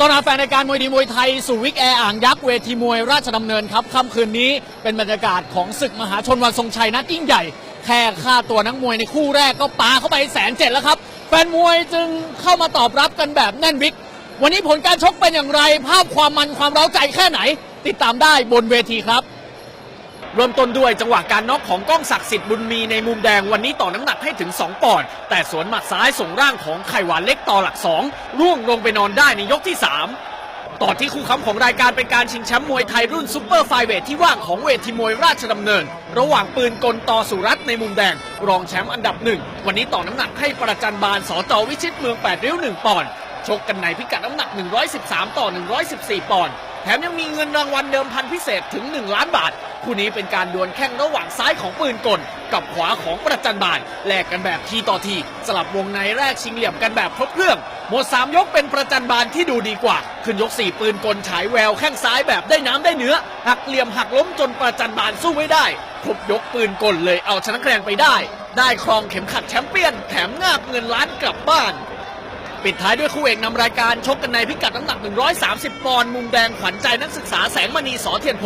ต้อนรับแฟนรายการมวยดีมวยไทย สู่วิกแอร์อ่างยักษ์เวทีมวยราชดำเนินครับค่ำคืนนี้เป็นบรรยากาศของศึกมหาชนวันทรงชัยนัดยิ่งใหญ่ แค่ค่าตัวนักมวยในคู่แรกก็ปาเข้าไปแสนเจ็ดแล้วครับ แฟนมวยจึงเข้ามาตอบรับกันแบบแน่นวิก วันนี้ผลการชกเป็นอย่างไร ภาพความมันความเร้าใจแค่ไหน ติดตามได้บนเวทีครับ เริ่มต้นด้วยจังหวะการน็อกของก้องศักดิ์สิทธิ์บุญมีในมุมแดงวันนี้ต่อน้ำหนักให้ถึง 2 ปอนด์แต่สวนหมัดซ้ายส่งร่างของไข่หวานเล็กต่อหลัก 2 ร่วงลงไปนอนได้ในยกที่ 3 ต่อที่คู่ค้ำของรายการเป็นการชิงแชมป์มวยไทยรุ่นซูเปอร์ไฟเวทที่ว่างของเวทีมวยราชดำเนิน ระหว่างปืนกลต่อสุรัตน์ในมุมแดง รองแชมป์อันดับหนึ่งวันนี้ต่อน้ำหนักให้ประจันบานสจวิชิตเมือง8ริ้ว1ปอนด์ชกกันในพิกัดน้ำหนัก 113 ต่อ 114 ปอนด์ ถมยังมีเงินรางวัลเดิมพันพิเศษถึง 1 ล้านบาท คู่นี้เป็นการดวลแข่งระหว่างซ้ายของปืนกล กับขวาของประจันบานแลกกันแบบทีต่อที สลับวงในแรกชิงเหลี่ยมกันแบบครบเครื่อง หมด 3 ยกเป็นประจันบานที่ดูดีกว่า ขึ้นยก 4 ปืนกลฉายแววแข้งซ้ายแบบได้น้ำได้เนื้อ หักเหลี่ยมหักล้มจนประจันบานสู้ไม่ได้ครบยกปืนกลเลยเอาชนะแกรงไปได้ ได้ครองเข็มขัดแชมเปี้ยน แถมงาบเงินล้านกลับบ้าน ปิดท้ายด้วยคู่เอกนำรายการชกกันในพิกัดน้ำหนัก 130 ปอนด์มุมแดงขวัญใจนักศึกษาแสงมณีสอเทียนโพ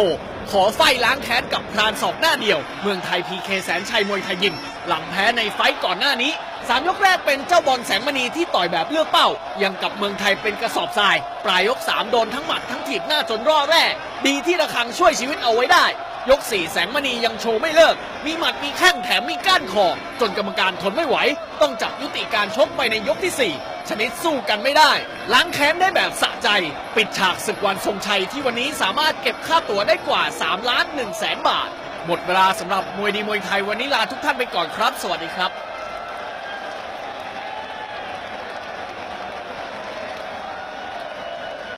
ขอไฟล้างแค้นกับพรานศอกหน้าเดียว เมืองไทยพีเคแสนชัยมวยไทยยิม หลังแพ้ในไฟต์ก่อนหน้านี้สามยกแรกเป็นเจ้าบอลแสงมณีที่ต่อยแบบเลือกเป้า ยังกับเมืองไทยเป็นกระสอบทราย ปลายยก 3 โดนทั้งหมัดทั้งถีบหน้าจนร่อแร่ดีที่ระคังช่วยชีวิตเอาไว้ได้ ยก4แสงมณียังโชว์ไม่เลิก มีหมัดมีแข้งแถมมีก้านคอ จนกรรมการทนไม่ไหว ต้องจับยุติการชกไปในยกที่ 4 ชนิดสู้กันไม่ได้ ล้างแค้นได้แบบสะใจ ปิดฉากศึกวันทรงชัยที่วันนี้สามารถเก็บค่าตั๋วได้กว่า3ล้าน1แสนบาท หมดเวลาสำหรับมวยดีมวยไทยวันนี้ลาทุกท่านไปก่อนครับ สวัสดีครับ